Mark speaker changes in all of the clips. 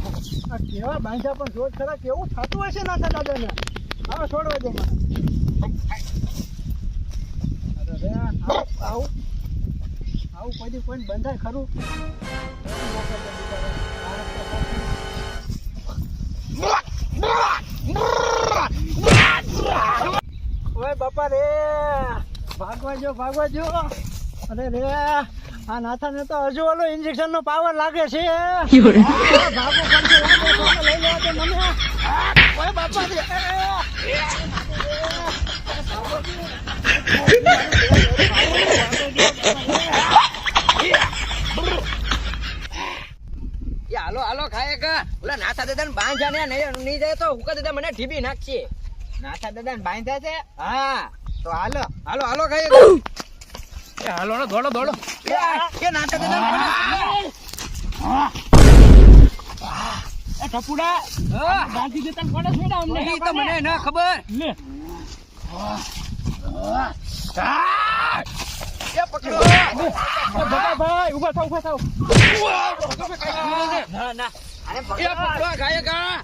Speaker 1: કેવા બાંધ્યા પણ જોત ખરા કેવું થતું હશે ના થતા દાદાને? હવે છોડવા દે મને. આવું આવું કોઈ બંધાય ખરું? ઓય બાપા રે, ભાગવા જો ભાગવા જો અરે રે. આ નાથાને તો હજુ ઓલો ઇન્જેક્શન નો પાવર લાગે છે.
Speaker 2: હાલો હાલો ખાય કે ઓલા નાથા દાદા ને બાંધ્યા ને નહીં જાય તો હુકા દાદા મને ઢીબી નાખશે.
Speaker 1: નાથા દાદા ને બાંધ્યા છે?
Speaker 2: હા.
Speaker 1: તો હાલો
Speaker 2: હાલો હાલો ખાય
Speaker 3: હાલો ને દોડો દોડો. એ ટપુડા
Speaker 2: હા.
Speaker 3: ગાંધી ને કોને છોડા અમને
Speaker 2: ઈ તો મને ના ખબર.
Speaker 3: લે.
Speaker 2: એ પકડો.
Speaker 3: ભાઈ ઊભા થાવ ઊભા થાવ.
Speaker 2: ના ના.
Speaker 1: અરે
Speaker 2: એ પકડો ખાય કા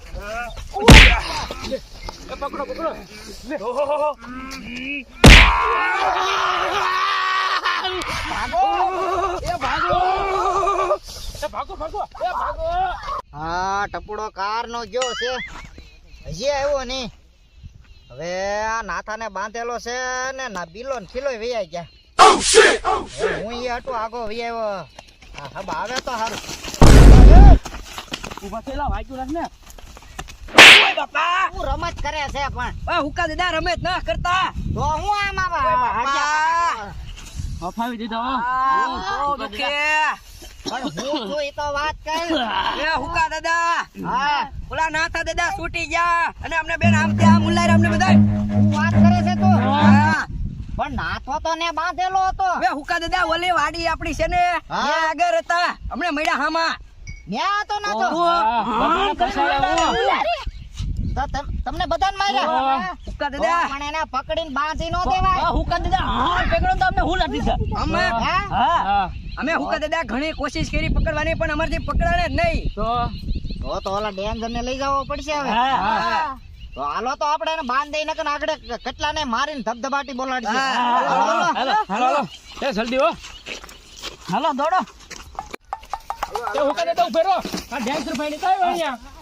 Speaker 3: એ પકડો પકડો
Speaker 2: એ ભાગો!
Speaker 3: એ ભાગો ભાગો એ ભાગો!
Speaker 1: હા ટપુડો કાર નો ગયો છે. હજી આવ્યો નહીં. હવે આ નાથાને બાંધેલો છે ને ના બિલો ને ખીલો વૈયા ગયા. હું એ હટો આગો વૈયાવ્યો હા આવે તો સારું
Speaker 3: ઊભા થયેલા વાગ્યું ને
Speaker 2: બાપા!
Speaker 1: હું રમત કરે છે પણ?
Speaker 2: હુકા દાદા રમત ના કરતા.
Speaker 1: તો હું આમાં બાપા?
Speaker 3: હફાવી દીધો
Speaker 2: બહુ દુખે
Speaker 1: પણ હું છું ઈ તો વાત કર
Speaker 2: એ હુકા દાદા
Speaker 1: હા
Speaker 2: ઓલા નાથા દાદા છૂટી ગયા અને અમને બેન આમ ત્યાં મુલાય અમને બધા
Speaker 1: વાત કરે છે તો
Speaker 2: હા
Speaker 1: પણ નાથો તો ને બાંધેલો હતો
Speaker 2: હવે હુકા દાદા ઓલી વાડી આપણી છે ને આગળ હતા હમણે મળ્યા હામાં
Speaker 1: ન્યા તો નાથો
Speaker 3: ભગવાન કસાયા
Speaker 1: તો તમ- તમને બધાને માર્યા?
Speaker 2: હુકા દાદા
Speaker 1: પણ એને પકડીને બાંધી નો દેવાય.
Speaker 3: હુકા હા પકડો તો અમને હું નથી
Speaker 2: અમે
Speaker 1: હા?
Speaker 3: હા.
Speaker 2: અમે હુકા દાદા ઘણી કોશિશ કરી પકડવાની પણ અમારથી પકડાણે જ નહીં.
Speaker 3: તો?
Speaker 1: તો તો ઓલા ડેન્જર ને લઈ જવો પડશે હવે.
Speaker 3: હા.
Speaker 2: હા.
Speaker 1: તો હાલો તો આપણે એને બાંધ દઈને કે આગળ કેટલા ને મારીને ધબધબાટી બોલાડશે. હાલો, હાલો.
Speaker 3: એ જલ્દી હો. હાલો દોડો. એ હુકા દાદા ઉભેરો આ ડેન્જર ભાઈ નીકળ્યો કાઈ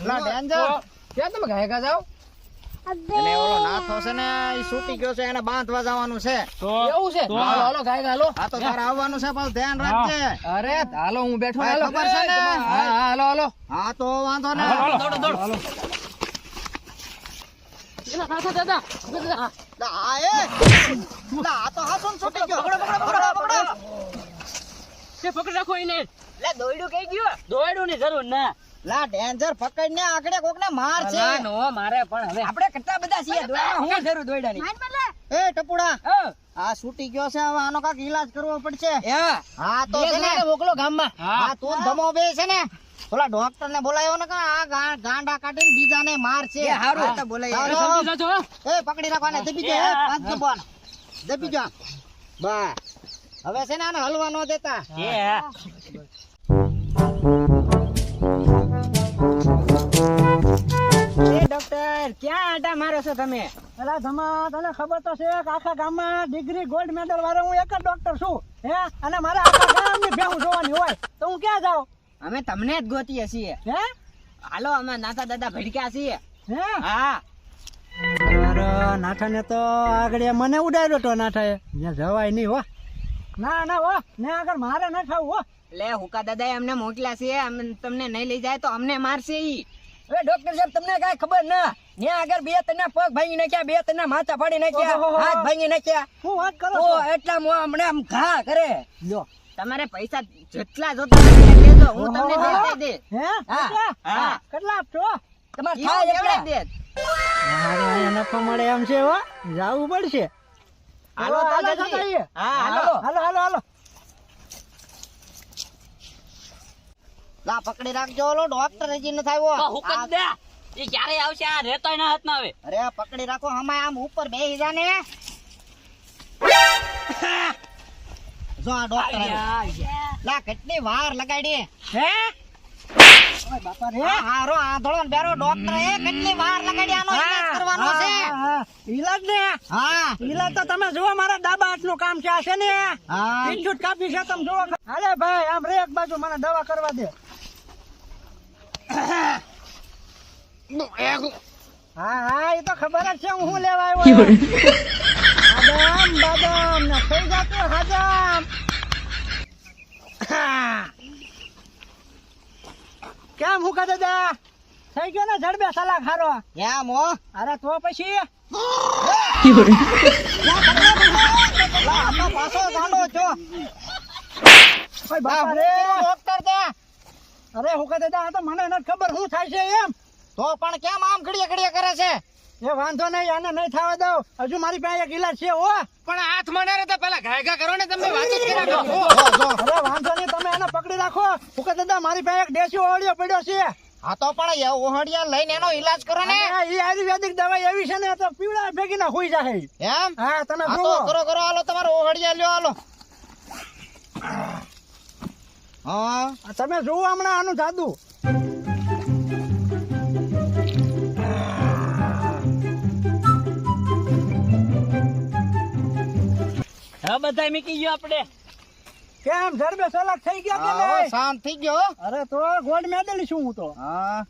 Speaker 3: અહીંયા
Speaker 1: ઓલા જાઓ.
Speaker 2: ક્યાં તમે ગાયકા જાઓ?
Speaker 1: એને ઓલો નાથો છે ને ઈ છૂટી ગયો છે એને બાંધવા જવાનું છે.
Speaker 2: એવું છે? હાલો હાલો ગાયકા હાલો.
Speaker 1: હા તો તારે આવવાનું છે પણ ધ્યાન રાખજે.
Speaker 2: અરે હાલો હું બેઠો હાલો.
Speaker 1: ખબર છે ને?
Speaker 2: હા હા, હાલો હાલો.
Speaker 1: હા તો વાંધો ને.
Speaker 3: હાલો, હાલો.
Speaker 2: દોડો દોડો.
Speaker 3: દાદા
Speaker 1: આ એ. લા, આ તો હાસુન છૂટી ગયો. પકડો પકડો પકડો
Speaker 3: એ પકડી રાખો એને.
Speaker 2: લે દોડ્યું કઈ ગયું?
Speaker 3: દોડ્યું ની જરૂર ના.
Speaker 1: લા ડેન્જર પકડ ને આગળ કોક ને માર છે.
Speaker 2: નો મારે પણ હવે આપણે કેટલા બધા છીએ દોડવામાં હું જરૂર દોડ્યાની
Speaker 1: એ ટપુડા આ છૂટી ગયો છે હવે આનો કાક ઈલાજ કરવો પડશે.
Speaker 2: હા
Speaker 1: હા તો છે ને
Speaker 2: મોકલો ગામમાં.
Speaker 1: હા તું ધમો બે છે ને. ઓલા ડોક્ટર ને બોલાયો ને કે આ ગાંડા કાઢીને બીજાને માર છે.
Speaker 2: એ હારું, તો બોલાય.
Speaker 1: એ પકડી રાખવાને દબી દે પાંચ દબાણ દબી જા બા. હવે છે ને આને હલવા ન દેતા.
Speaker 2: એ. ક્યાં આટા મારો છો તમે?
Speaker 1: અલા ધમા તને ખબર તો છે કે આખા ગામમાં ડિગ્રી ગોલ્ડ મેડલ વાળો હું એક જ ડોક્ટર છું હે? અને મારા આખા ગામની ભેહું જોવાની હોય તો હું ક્યાં જાઉં?
Speaker 2: અમે તમને જ ગોતીએ છીએ.
Speaker 1: હે?
Speaker 2: હાલો અમે નાતા દાદા ભડક્યા છીએ.
Speaker 1: હે?
Speaker 2: હા.
Speaker 1: નાઠાને તો આગળ મને ઉડાડ્યો તો નાઠાએ ત્યાં જવાય નહીં હો. ના ના હો. ને આગળ મારે ન થવું હો.
Speaker 2: લે હુકા દાદા અમને મોકલ્યા છે. તમને નહીં લઈ જાય તો અમને મારશે ઈ. હવે ડોક્ટર સાહેબ તમને કાંઈ ખબર ના? ત્યાં આગળ બે ત્રણ પગ ભાંગી નાખ્યા બે ત્રણ માથા ફાડી નાખ્યા હાથ ભાંગી નાખ્યા.
Speaker 1: શું વાત કરો
Speaker 2: તો
Speaker 1: છો?
Speaker 2: એટલા મો હમણે આમ ઘા કરે.
Speaker 1: લ્યો.
Speaker 2: તમારે પૈસા જેટલા જોતા હું તમને દે દે
Speaker 1: હે?
Speaker 2: હા, હા.
Speaker 1: કેટલા આપશો?
Speaker 2: તમારે થાય એટલા? દે?
Speaker 1: મારે નફો મળે એમ છે હો. જાવું પડશે.
Speaker 2: હાલો તો
Speaker 1: હાલો.
Speaker 2: હા હાલો.
Speaker 1: હાલો હાલો હાલો. લા પકડી રાખજો ઓલો ડોક્ટર હજી ન થાય
Speaker 3: હુકમ દે. એ ક્યારે આવશે આ રેતો ના હાથ આવે.
Speaker 1: અરે પકડી રાખો હમાય આમ ઉપર બે જા ને. જો આ ડોક્ટર. લા કેટલી વાર લગાડી.
Speaker 4: હે? ઓય બાપા રે.
Speaker 1: હારો આંધળો ને બેરો ડોક્ટર એ કેટલી વાર લગાડી આનો ઈલાજ કરવાનો છે?
Speaker 4: હા. ઈલાજ ને?
Speaker 1: હા.
Speaker 4: ઈલાજ તો તમે જુઓ મારા ડાબા હાથનું કામ છે છે ને?
Speaker 1: હા.
Speaker 4: ઇન્જુટ કાપી છે તમે જુઓ. અરે ભાઈ આમ રે એક બાજુ મને દવા કરવા દે. હા હા એ તો ખબર જ છે હું શું લેવા આવ્યો બાદામ બાદામ ને થઈ જતું હજામ કેમ હું કહે દાદા થઈ ગયો ને જડબે સલાહ ખારો
Speaker 1: કેમ હો
Speaker 4: અરે તો પછી
Speaker 1: પાછો ગાંડો છો આ
Speaker 4: રે અરે હું કહે દાદા આ તો મને નથી ખબર શું થાય છે એમ.
Speaker 1: તો પણ કેમ આમ ઘડીએ ઘડીએ કરે છે?
Speaker 4: એ વાંધો નહીં આને નહીં થવા દઉં. હજુ મારી પાસે એક ઈલાજ છે હો.
Speaker 3: પણ હાથ મને રે તો પેલા ઘાયગા કરો ને તમે વાત જ કરી
Speaker 4: અરે વાંધો નહીં તમે એને પકડી રાખો. હું કહે દાદા મારી પાસે એક દેશી ઓળિયો પડ્યો છે.
Speaker 1: આ તો પણ એ ઓહડિયા લઈને એનો ઈલાજ કરો ને.
Speaker 4: એ આયુર્વેદિક દવા એવી છે ને તો પીવડા ભેગી ના હોઈ જાય.
Speaker 1: એમ?
Speaker 4: હા તમે
Speaker 1: કરો કરો હાલો તમારો ઓહડિયા લ્યો હાલો. હા?
Speaker 4: તમે જુઓ હમણાં આનું જાદુ.
Speaker 3: હા બધા મીકી ગયો આપણે.
Speaker 4: કેમ? ધર્મે સલાક થઈ ગયા કે નહીં?
Speaker 1: શાંત થઈ ગયો
Speaker 4: અરે તો ગોલ્ડ મેડલ છું હું તો?
Speaker 1: હા.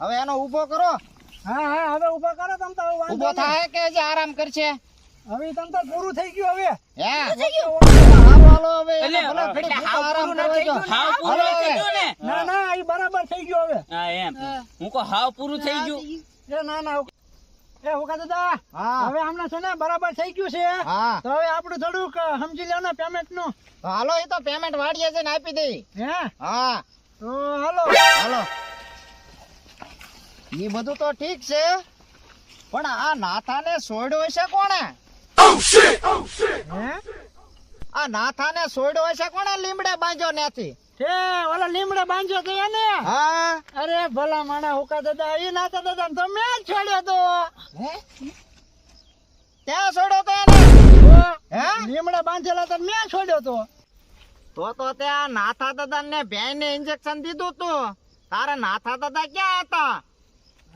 Speaker 1: હવે એનો ઊભો કરો.
Speaker 4: હા હા હવે ઊભો કરો તમ તો
Speaker 1: ઊભો થાય કે જે આરામ કરશે?
Speaker 4: હવે તમ તો પૂરું થઈ ગયું હવે. બરાબર થઈ ગયું હવે.
Speaker 3: એમ. હું. કહું હાવ પૂરું થઈ ગયું.
Speaker 4: ના ના એ હું દાદા હવે હમણાં છે ને બરાબર થઈ ગયું છે.
Speaker 1: હા.
Speaker 4: તો હવે આપણું થોડુંક સમજી લો ને
Speaker 1: પેમેન્ટનું હાલો એ તો પેમેન્ટ વાડીએ છે ને આપી દઈ
Speaker 4: હે?
Speaker 1: હા.
Speaker 4: તો હાલો.
Speaker 1: હાલો. એ બધું તો ઠીક છે પણ આ નાથાને છોડ્યો છે કોણે? આ નાથાને સોયડો હશે કોણે? લીમડે બાંધ્યો નથી.
Speaker 4: એ ઓલા લીમડે બાંધ્યો તો એને?
Speaker 1: હા.
Speaker 4: અરે ભલા માણા હુકા દાદા એ નાતા દાદા તો મેં જ છોડ્યો તો.
Speaker 1: ત્યાં છોડ્યો તો એને? હે
Speaker 4: લીમડે બાંધેલા તો મેં છોડ્યો તો.
Speaker 1: તો તો ત્યાં નાથા દાદા ને ભેણ ને ઇન્જેક્શન દીધું તું. તારે નાથા દાદા ક્યાં હતા?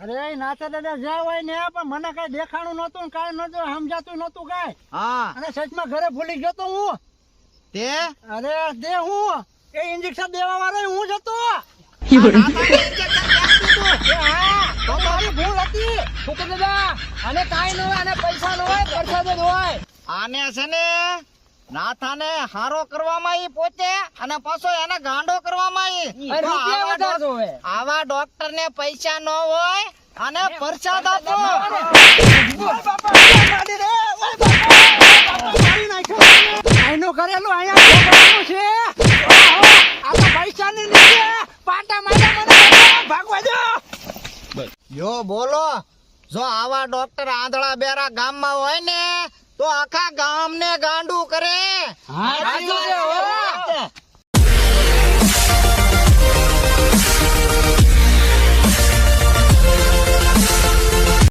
Speaker 4: અરે નાથા દાદા જ્યાં હોય ને પણ મને કઈ દેખાણું નતું કઈ નતું સમજાતું નતું કઈ.
Speaker 1: હા.
Speaker 4: અને સચમાં ઘરે ભૂલી ગયો તો હું?
Speaker 1: તે
Speaker 4: અરે દે હું. એ ઇન્જેક્શન દેવા વાળો હું જ હતો.
Speaker 1: નાથાને injection ક્યાં દીધું?
Speaker 4: એ હા તો મારી ભૂલ હતી. હુકા દાદા અને કાંઈ ન હોય અને પૈસા ન હોય પ્રસાદ જ હોય.
Speaker 1: આને છે ને નાથાને હારો કરવામાં ઈ પોતે અને પાછો એને ગાંડો કરવામાં આવા ડોક્ટર ને પૈસા ન હોય અને પરસાદ આપો.
Speaker 4: બાપા, મારી. આયનું કરેલું અહીંયા છે. ઓહો, આ તો પૈસાની નીચે. પાટા માટા મને ભાગવા દો.
Speaker 1: યો બોલો. જો આવા ડોક્ટર આંધળા બેરા ગામમાં હોય ને તો આખા ગામને ગાંડું કરે.
Speaker 3: હો.